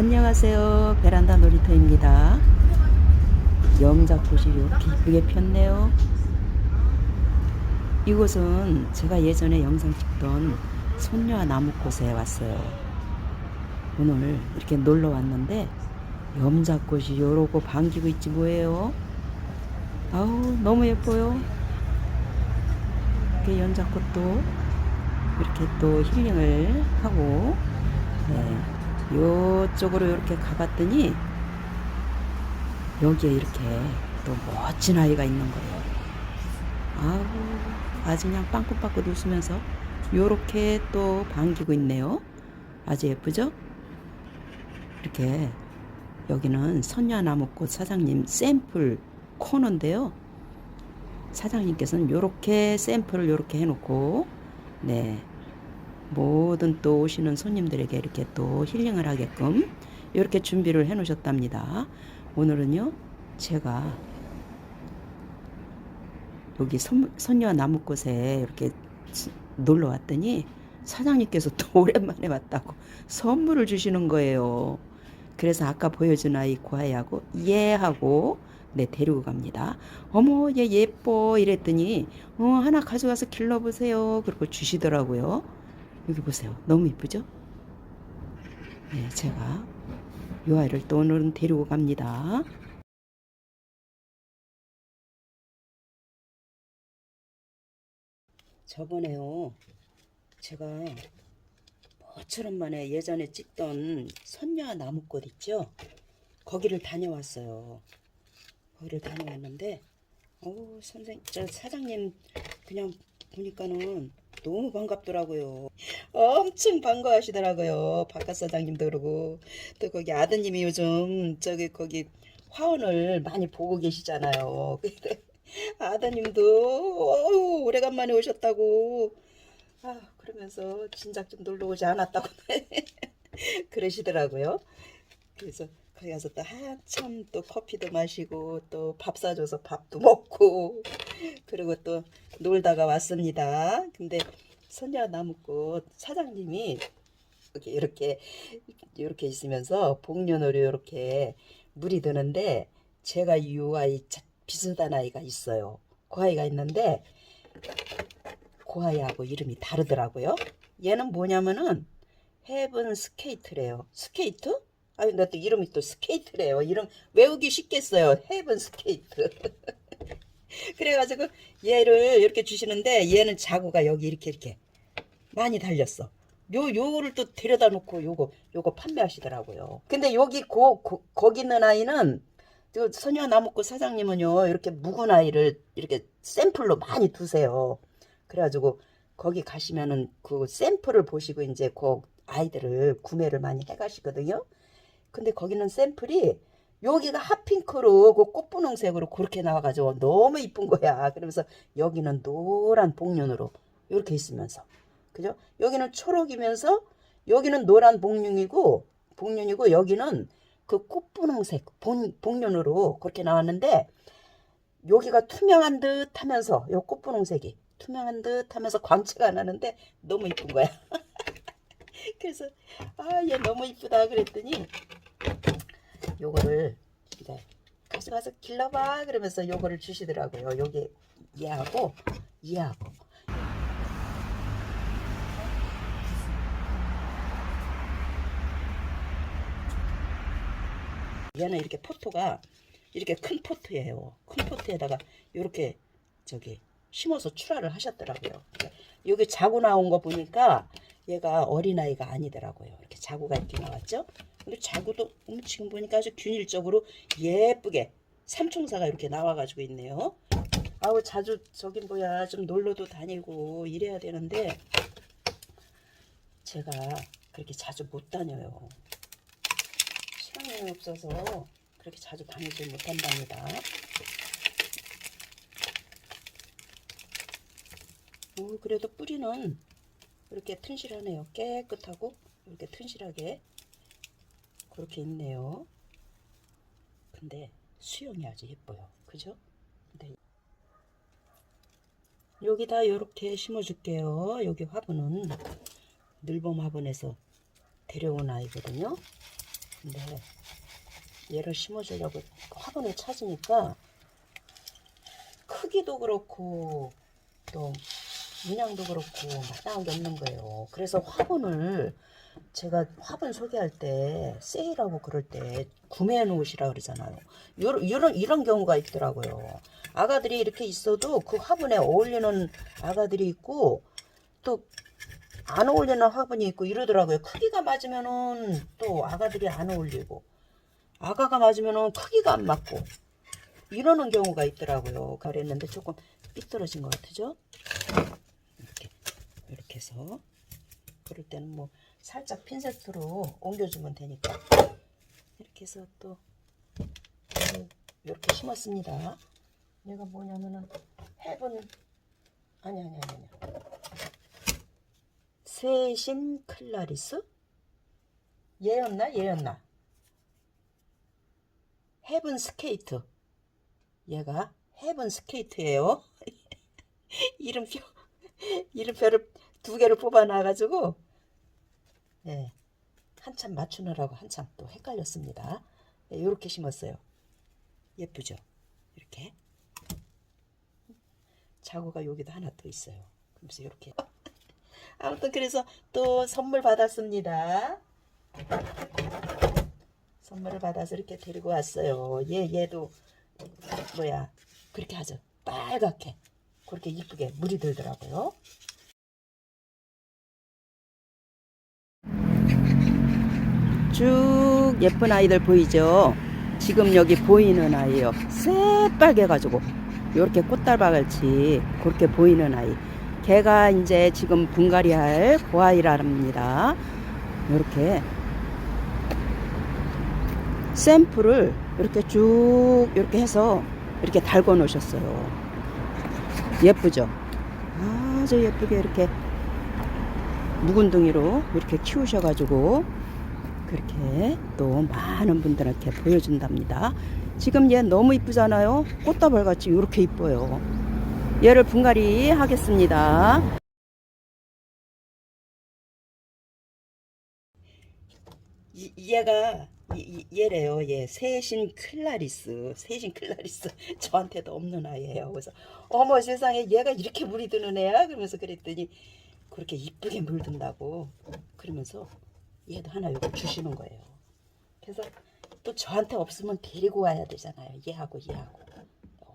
안녕하세요. 베란다 놀이터입니다. 염자꽃이 이렇게 이쁘게 폈네요. 이곳은 제가 예전에 영상 찍던 손녀와 나무꽃에 왔어요. 오늘 이렇게 놀러 왔는데 염자꽃이 요러고 반기고 있지 뭐예요. 아우 너무 예뻐요. 이렇게 연자꽃도 이렇게 또 힐링을 하고 네. 요쪽으로 이렇게 가봤더니 여기에 이렇게 또 멋진 아이가 있는 거예요. 아우 아주 그냥 빵긋빵긋 웃으면서 요렇게 또 반기고 있네요. 아주 예쁘죠? 이렇게 여기는 선녀나무꽃 사장님 샘플 코너인데요. 사장님께서는 요렇게 샘플을 요렇게 해놓고 네 모든 또 오시는 손님들에게 이렇게 또 힐링을 하게끔 이렇게 준비를 해 놓으셨답니다. 오늘은요, 제가 여기 선, 선녀 나무꽃에 이렇게 시- 놀러 왔더니 사장님께서 또 오랜만에 왔다고 선물을 주시는 거예요. 그래서 아까 보여준 아이 고아이하고 예 하고 네 데리고 갑니다. 어머 얘 예뻐 이랬더니 어 하나 가져가서 길러보세요. 그리고 주시더라고요. 여기 보세요. 너무 이쁘죠? 네, 제가 이 아이를 또 오늘은 데리고 갑니다. 저번에요. 제가 뭐처럼 만에 예전에 찍던 선녀 나무꽃 있죠? 거기를 다녀왔어요. 거기를 다녀왔는데, 어 선생, 저 사장님 그냥 보니까는 너무 반갑더라고요. 엄청 반가워하시더라고요. 바깥 사장님도 그러고 또 거기 아드님이 요즘 저기 거기 화원을 많이 보고 계시잖아요. 아드님도 어우 오래간만에 오셨다고 아 그러면서 진작 좀 놀러 오지 않았다고 그러시더라고요. 그래서 거기 가서 또 한참 또 커피도 마시고 또 밥 사줘서 밥도 먹고 그리고 또 놀다가 왔습니다. 근데 선녀 나무꽃 사장님이 이렇게 이렇게 이렇게 있으면서 복륜으로 이렇게 물이 드는데 제가 이 아이 자- 비슷한 아이가 있어요. 그 아이가 있는데 그 아이하고 이름이 다르더라고요. 얘는 뭐냐면은 헤븐 스케이트래요. 스케이트? 아 근데 또 이름이 또 스케이트래요. 이름 외우기 쉽겠어요. 헤븐 스케이트. 그래가지고 얘를 이렇게 주시는데 얘는 자구가 여기 이렇게 이렇게 많이 달렸어. 요 요거를 또 데려다 놓고 요거 요거 판매하시더라고요. 근데 여기 고, 고 거기 있는 아이는 그 소녀 나무꽃 사장님은요 이렇게 묵은 아이를 이렇게 샘플로 많이 두세요. 그래가지고 거기 가시면은 그 샘플을 보시고 이제 그 아이들을 구매를 많이 해가시거든요. 근데 거기는 샘플이 여기가 핫핑크로 그 꽃분홍색으로 그렇게 나와가지고 너무 이쁜 거야. 그러면서 여기는 노란 복륜으로 이렇게 있으면서 그죠? 여기는 초록이면서 여기는 노란 복륜이고 복륜이고 여기는 그 꽃분홍색 본, 복륜으로 그렇게 나왔는데 여기가 투명한 듯 하면서 요 꽃분홍색이 투명한 듯 하면서 광채가 안 나는데 너무 이쁜 거야. 그래서 아 얘 너무 이쁘다 그랬더니 요거를 이제 가져가서 길러봐 그러면서 요거를 주시더라고요. 요게 얘하고 얘하고 얘는 이렇게 포토가 이렇게 큰 포트예요. 큰 포트에다가 이렇게 저기 심어서 출하를 하셨더라고요. 여기 자구 나온 거 보니까 얘가 어린아이가 아니더라고요. 이렇게 자구가 이렇게 나왔죠. 근데 자구도 음, 지금 보니까 아주 균일적으로 예쁘게 삼총사가 이렇게 나와가지고 있네요. 아우 자주 저기 뭐야 좀 놀러도 다니고 이래야 되는데 제가 그렇게 자주 못 다녀요. 시간이 없어서 그렇게 자주 다니지 못한답니다. 오, 그래도 뿌리는 이렇게 튼실하네요. 깨끗하고 이렇게 튼실하게 그렇게 있네요. 근데 수영이 아주 예뻐요. 그죠? 근데 여기다 이렇게 심어줄게요. 여기 화분은 늘봄 화분에서 데려온 아이거든요. 근데 얘를 심어주려고 화분을 찾으니까 크기도 그렇고 또 문양도 그렇고 마땅한 게 없는 거예요. 그래서 화분을 제가 화분 소개할 때 세일하고 그럴 때 구매해 놓으시라 그러잖아요. 요런, 이런, 이런 경우가 있더라고요. 아가들이 이렇게 있어도 그 화분에 어울리는 아가들이 있고 또 안 어울리는 화분이 있고 이러더라고요. 크기가 맞으면은 또 아가들이 안 어울리고 아가가 맞으면은 크기가 안 맞고 이러는 경우가 있더라고요. 그랬는데 조금 삐뚤어진 것 같으죠? 이렇게 이렇게 해서 그럴 때는 뭐 살짝 핀셋으로 옮겨주면 되니까. 이렇게 해서 또 이렇게 심었습니다. 얘가 뭐냐면은 해븐 아니 아니 아니 아니. 세신 클라리스? 얘였나? 얘였나? 헤븐 스케이트. 얘가 헤븐 스케이트예요. 이름표 이름표를 두 개를 뽑아 놔가지고 예 한참 맞추느라고 한참 또 헷갈렸습니다. 예, 이렇게 심었어요. 예쁘죠? 이렇게 자구가 여기도 하나 더 있어요. 그래서 이렇게 아무튼 그래서 또 선물 받았습니다. 선물을 받아서 이렇게 데리고 왔어요. 얘 얘도 뭐야 그렇게 하죠. 빨갛게 그렇게 이쁘게 물이 들더라고요. 쭉 예쁜 아이들 보이죠? 지금 여기 보이는 아이요. 새빨개 가지고 이렇게 꽃달바같이 그렇게 보이는 아이. 걔가 이제 지금 분갈이 할 고아이랍니다. 이렇게 샘플을 이렇게 쭉 이렇게 해서 이렇게 달궈 놓으셨어요. 예쁘죠? 아주 예쁘게 이렇게 묵은둥이로 이렇게 키우셔가지고 그렇게 또 많은 분들한테 보여준답니다. 지금 얘 너무 이쁘잖아요. 꽃다발 같이 이렇게 이뻐요. 얘를 분갈이 하겠습니다. 이, 얘가 이, 이- 얘래요. 얘 세신 클라리스, 세신 클라리스 저한테도 없는 아이예요. 그래서 어머 세상에 얘가 이렇게 물이 드는 애야? 그러면서 그랬더니 그렇게 이쁘게 물든다고 그러면서 얘도 하나 요거 주시는 거예요. 그래서 또 저한테 없으면 데리고 와야 되잖아요. 얘하고 얘하고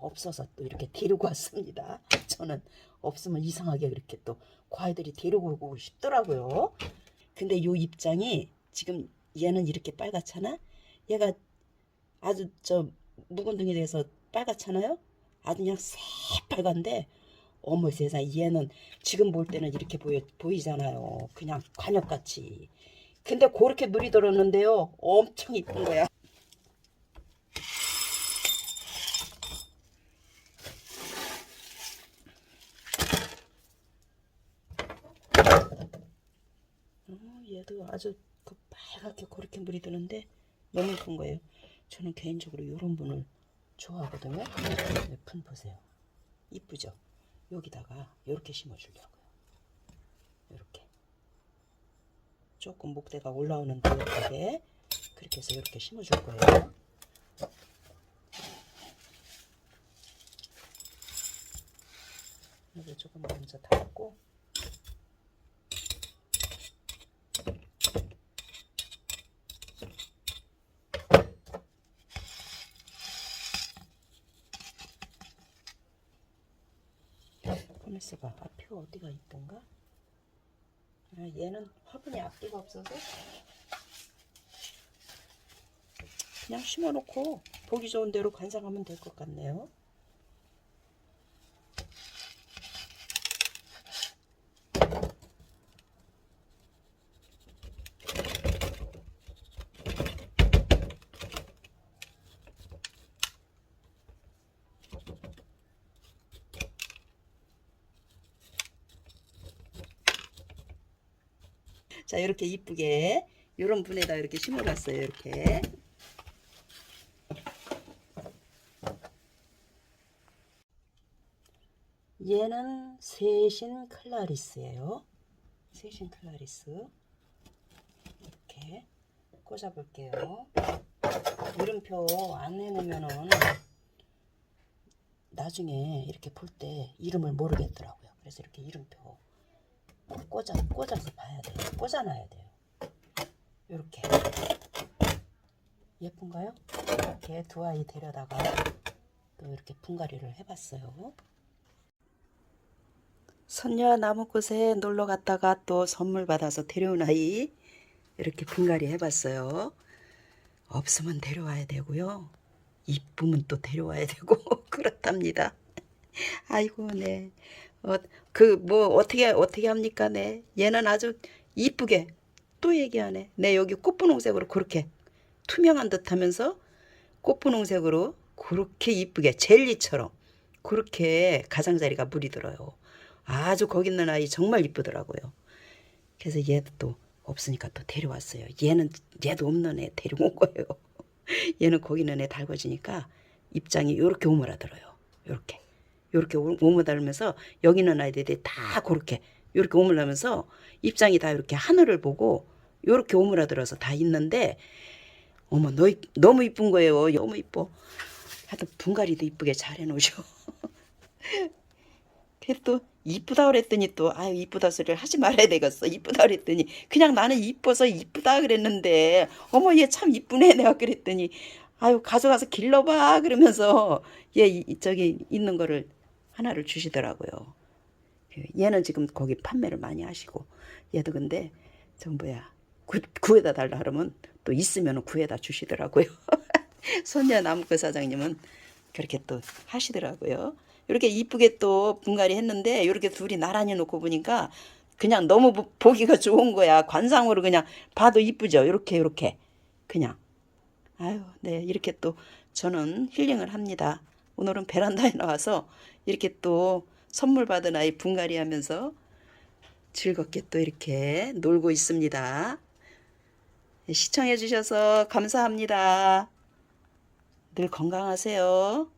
없어서 또 이렇게 데리고 왔습니다. 저는 없으면 이상하게 그렇게 또 과일들이 데리고 오고 싶더라고요. 근데 요 입장이 지금 얘는 이렇게 빨갛잖아. 얘가 아주 저 묵은둥이 돼서 빨갛잖아요. 아주 그냥 새빨간데 어머 세상 얘는 지금 볼 때는 이렇게 보여 보이잖아요. 그냥 관역같이. 근데 그렇게 물이 들었는데요. 엄청 이쁜 거야. 어, 얘도 아주 그 빨갛게 그렇게 물이 드는데 너무 이쁜 거예요. 저는 개인적으로 이런 분을 좋아하거든요. 네, 분 보세요. 이쁘죠? 여기다가 이렇게 심어주려고요. 이렇게 조금 목대가 올라오는 듯하게 그렇게 해서 이렇게 심어줄 거예요. 여기 조금 먼저 닫고 포메스가 앞이 어디가 이쁜가? 아, 얘는 화분에 앞뒤가 없어서 그냥 심어놓고 보기 좋은 대로 관상하면 될 것 같네요. 자 이렇게 이쁘게 이런 분에다 이렇게 심어놨어요 이렇게 얘는 세신 클라리스예요 세신 클라리스 이렇게 꽂아 볼게요. 이름표 안 해놓으면은 나중에 이렇게 볼 때 이름을 모르겠더라고요. 그래서 이렇게 이름표 꼭 꽂아 꽂아서 봐야 돼요. 꽂아놔야 돼요. 이렇게 예쁜가요? 이렇게 두 아이 데려다가 또 이렇게 분갈이를 해봤어요. 선녀 나무꽃에 놀러 갔다가 또 선물 받아서 데려온 아이 이렇게 분갈이 해봤어요. 없으면 데려와야 되고요. 이쁘면 또 데려와야 되고 그렇답니다. 아이고 네. 어, 그 뭐 어떻게 어떻게 합니까 네. 얘는 아주 이쁘게 또 얘기하네. 네 여기 꽃분홍색으로 그렇게 투명한 듯 하면서 꽃분홍색으로 그렇게 이쁘게 젤리처럼 그렇게 가장자리가 물이 들어요. 아주 거기 있는 아이 정말 이쁘더라고요. 그래서 얘도 또 없으니까 또 데려왔어요. 얘는 얘도 없는 애 데리고 온 거예요. 얘는 거기 있는 애 달궈지니까 입장이 요렇게 오므라들어요. 요렇게 요렇게 오- 오므라들면서 여기 있는 아이들이 다 그렇게 요렇게 오므라면서 입장이 다 이렇게 하늘을 보고 요렇게 오므라들어서 다 있는데 어머 너 이- 너무 이쁜 거예요. 너무 이뻐. 하여튼 분갈이도 이쁘게 잘 해놓으셔. 그래서 또 이쁘다 그랬더니 또 아유 이쁘다 소리를 하지 말아야 되겠어 이쁘다 그랬더니 그냥 나는 이뻐서 이쁘다 그랬는데 어머 얘 참 이쁘네 내가 그랬더니 아유 가져가서 길러봐 그러면서 얘 이- 저기 있는 거를 하나를 주시더라고요 그 얘는 지금 거기 판매를 많이 하시고 얘도 근데 저 뭐야 구, 구해다 달라 그러면 또 있으면 구해다 주시더라고요 손녀 나무꾼 사장님은 그렇게 또 하시더라고요. 이렇게 이쁘게 또 분갈이 했는데 이렇게 둘이 나란히 놓고 보니까 그냥 너무 보- 보기가 좋은 거야. 관상으로 그냥 봐도 이쁘죠. 이렇게 이렇게 그냥 아유 네 이렇게 또 저는 힐링을 합니다. 오늘은 베란다에 나와서 이렇게 또 선물 받은 아이 분갈이 하면서 즐겁게 또 이렇게 놀고 있습니다. 시청해 주셔서 감사합니다. 늘 건강하세요.